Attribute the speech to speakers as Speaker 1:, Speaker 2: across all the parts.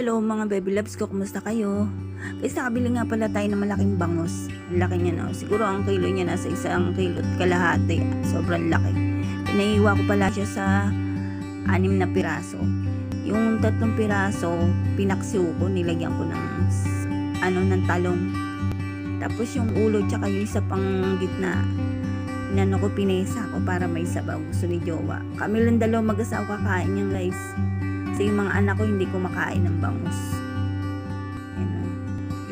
Speaker 1: Hello mga baby loves ko, kumusta kayo? Guys, nakabili nga pala tayo ng malaking bangus. Ang laki niya no. Siguro ang kilo niya nasa isang kilo at kalahati. Sobrang laki. Pinaiwa ko pala siya sa anim na piraso. Yung tatlong piraso, pinaksiw ko, nilagyan ko ng ano ng talong. Tapos yung ulo tsaka yung isa pang gitna, inano ko pinesa ko para may sabaw. Gusto ni Jowa. Kami lang dalawa mag-asawa kakain yan guys. Kasi yung mga anak ko hindi kumakain ng bangus. Ayan o.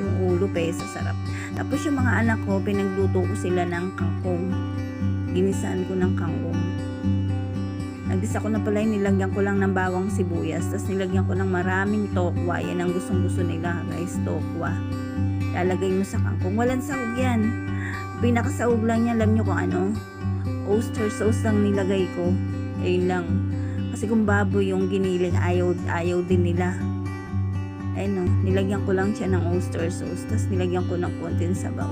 Speaker 1: Yung ulo pesa sarap. Tapos yung mga anak ko, pinagluto ko sila ng kangkong. Ginisaan ko ng kangkong. Nagisa ko na pala yun, nilagyan ko lang ng bawang sibuyas. Tapos nilagyan ko ng maraming tokwa. Yan ang gustong gusto nila guys, tokwa. Lalagay mo sa kangkong. Walang sahog yan. Pinakasahog lang niya, alam nyo kung ano. Oyster sauce lang nilagay ko. Ayun lang. Kasi kung baboy yung giniling, ayaw, ayaw din nila. Ayun o, nilagyan ko lang siya ng oyster sauce. Tapos nilagyan ko ng konting sabaw.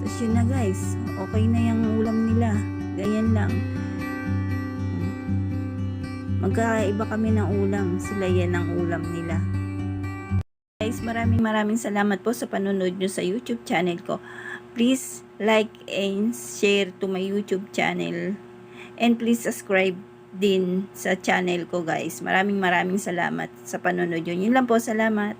Speaker 1: Tapos yun na guys. Okay na yung ulam nila. Ganyan lang. Magkaiba kami ng ulam. Sila yan ang ulam nila. Guys, maraming maraming salamat po sa panonood nyo sa YouTube channel ko. Please like and share to my YouTube channel. And please subscribe din sa channel ko guys. Maraming maraming salamat sa panonood nyo. Yun lang po, salamat.